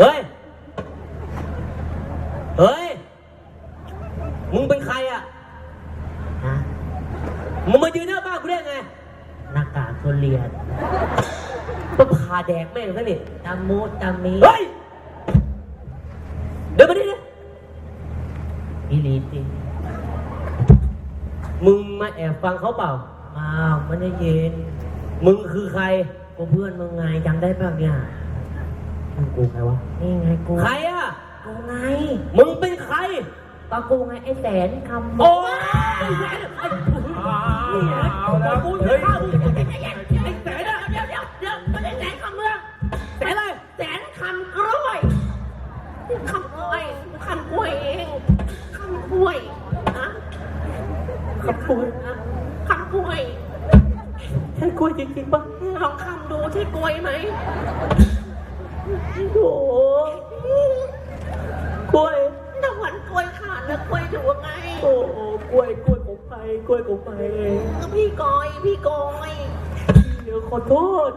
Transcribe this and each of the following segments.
เฮ้ย เฮ้ย มึงเป็นใครอะ ฮะมึงมายืนหน้าบ้านกูได้ไงหน้ากากทุเรียนก็พาแดกแม่งซะนี่ตามูตามีเฮ้ย เดี๋ยวมาดิดิอีหลีติมึงมาแอบฟังเขาเปล่า อ้าวไม่ได้ยินมึงคือใคร กูเพื่อนมึงไงจำได้ป่ะเนี่ยมึง กูใครวะ นี่ไงกูใครอะ กูไงมึงเป็นใคร ก็กูไงไอ้แสนคำโอ้ยเอาแล้วกูเฮ้ยฆ่ามึงไอ้แสนอะเดี๋ยวเดี๋ยวเดี๋ยวไม่ได้แสนคำเมืองแสนอะไรแสนคำกล้วยคำกล้วยคำกล้วยเองคำกล้วยนะขับกูนะคำกล้วยใช่กูจริงๆปะลองคำดูใช่กล้วยไหม โอ้โหกล้วยถ้าวันกล้วยขาดแล้วกล้วยอยู่ไงโอ้โหกล้วยกล้วยของใครกล้วยของใครก็พี่กอย พี่กอยเดี๋ยวขอโทษ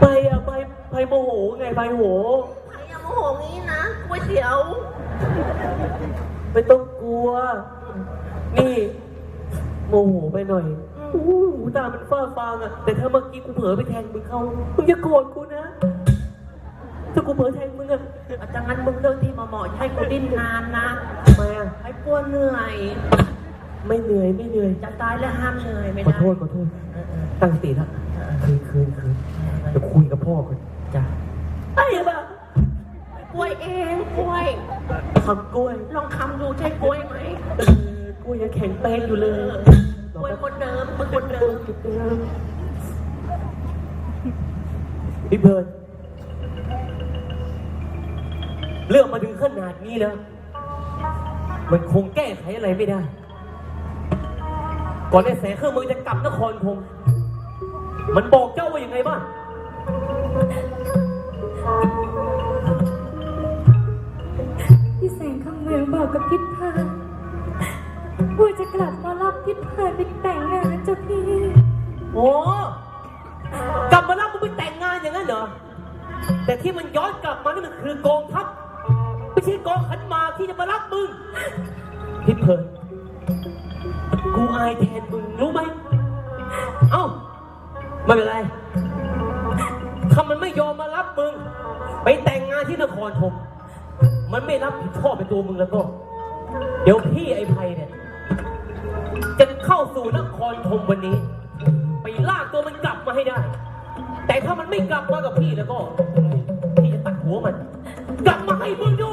ไปอะไปไปโมโหไงไปโหใครอย่าโมโหงี้นะก๋วยเตี๋ยว ไม่ต้องกลัว นี่โมโหไปหน่อยโอ้โหหูตามันฟ้าฟางอะแต่ถ้าเมื่อกี้กูเผลอไปแทงมึงเขามึงอย่าโกรธกูนะ ถ้ากูเผลอแทงมึงอะอาจารย์งั้นมึงเลือกที่มาเหมาะให้กูดิ้นนานนะทำไมอะให้กลัวเหนื่อย ไม่เหนื่อยไม่เหนื่อย จะตายแล้วห้ามเหนื่อยไม่ขอได้โทษขอโทษ เออเออตั้งสติแล้วคืนคืนคืนเดี๋ยวคุยกับพ่อก่อนจ้ะไอ้บ้ากล้วยเองกล้วย ทำกล้วยลองคำดูใช่กล้วยไหม เออกล้วยยังแข็งแป้งอยู่เลยกล้ วยคนเดิมมึงคนเดิมพี่เบิร์ดเรื่องมาถึงขนาดนี้แล้ว มันคงแก้ไขอะไรไม่ได้ ก่อนไอ้แสงเครื่องมือจะกลับนครพงมันบอกเจ้าว่าอย่างไงบ้างพี่แสงคำเมืองบอกกับพิษพาว่าจะกลับมา รับพิษพาไปแต่งงานเจ้าพี่ โอ้กลับมารับมึงไปแต่งงานอย่างนั้นเหรอ แต่ที่มันย้อนกลับมานี่มันคือกองทัพไม่ใช่กองขันหมากที่จะมารับมึงพี่เพิร์นกูอายแทนมึงรู้ไหม เอ้าไม่เป็นไร ถ้ามันไม่ยอมมารับมึง ไปแต่งงานที่นครธมมันไม่รับผิดชอบเป็นตัวมึงแล้วก็ เดี๋ยวพี่ไอ้ไพเนี่ย จะเข้าสู่นครธมวันนี้ ไปลากตัวมันกลับมาให้ได้ แต่ถ้ามันไม่กลับมากับพี่แล้วก็ พี่จะตัดหัวมัน กลับมาให้มึงดู